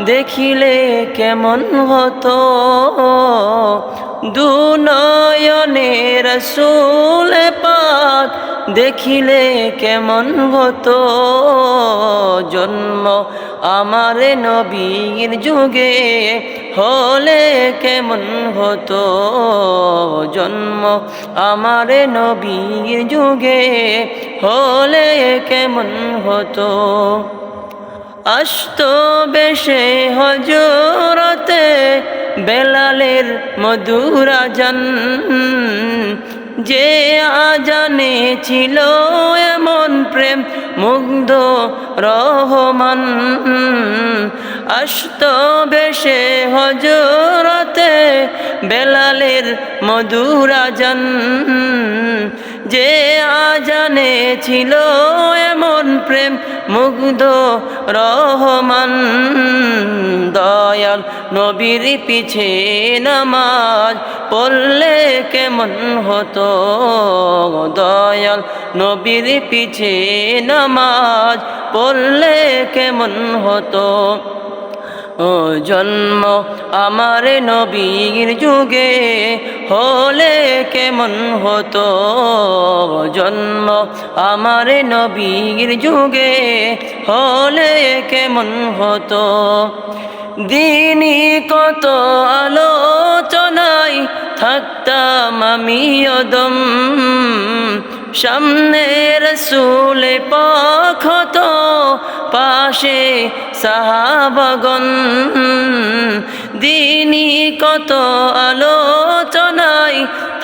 দেখিলে কেমন হতো? দুনয়নের সুল পাক দেখিলে কেমন হতো? জন্ম আমার নবীর যুগে হলে কেমন হতো? জন্ম আমার নবীর যুগে হলে কেমন হতো? আস্ত বেশে হজরতে বেলালের মধুরা জান যে আজানে ছিল এমন প্রেম মুগ্ধ রহমান। আস্ত বেশে হজরতে বেলালের মধুরা জান যে আজানে ছিল এমন প্রেম মুগ্ধ, রহমান, দয়াল নবীর পিছে নামাজ পড়লে কেমন হতো? দয়াল নবীর পিছে নামাজ পড়লে কেমন হতো? ও জন্ম আমার নবীর যুগে হলে কেমন হতো? জন্ম আমার নবীর যুগে হলে কেমন হতো? দিনই কত আলোচনায় থাকতাম আমি অদম। সামনের সুলে পক্ষত পাশে সাহাবগন দিনই কত আলোচনায়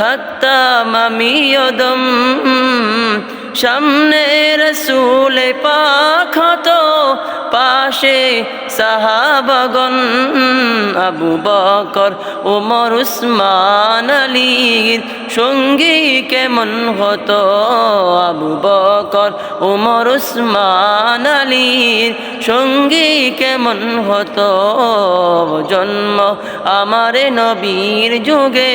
থাকতাম আমি অদম। সামনের সুলে পাখত পাশে সাহাবগন আবু বকর, ওমর, উসমান সঙ্গী কেমন হতো? আবু বকর, ওমর, উসমান, আলীর সঙ্গী কেমন হতো? জন্ম আমার নবীর যুগে।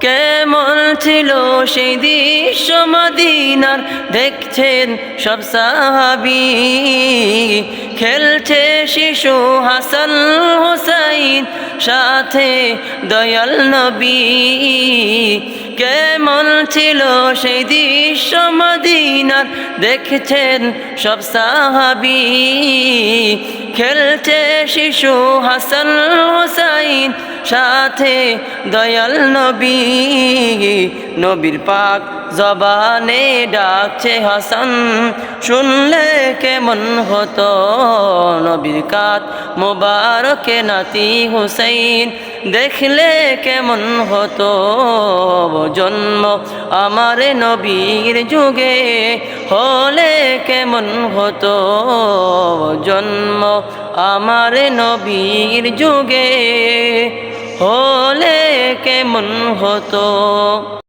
কেমন ছিল সেই দৃশ্য মদিনার? দেখছেন সব সাহাবি। খেলছে শিশু হাসান হোসাইন, সাথে দয়াল নবী। কেমন ছিল সেই দৃশ্য মদিনার? দেখছেন সব সাহাবি। খেলছে শিশু হাসান হোসাইন সাথে দয়াল নবী। নবীর পাক জবানে ডাকছে হাসান। শুনলে কেমন হতো নবীর কাত? মোবারকে নাতি হুসাইন, দেখলে কেমন হতো জন্ম? আমার নবীর যুগে হলে কেমন হতো জন্ম? আমার নবীর যুগে হলে কেমন হতো?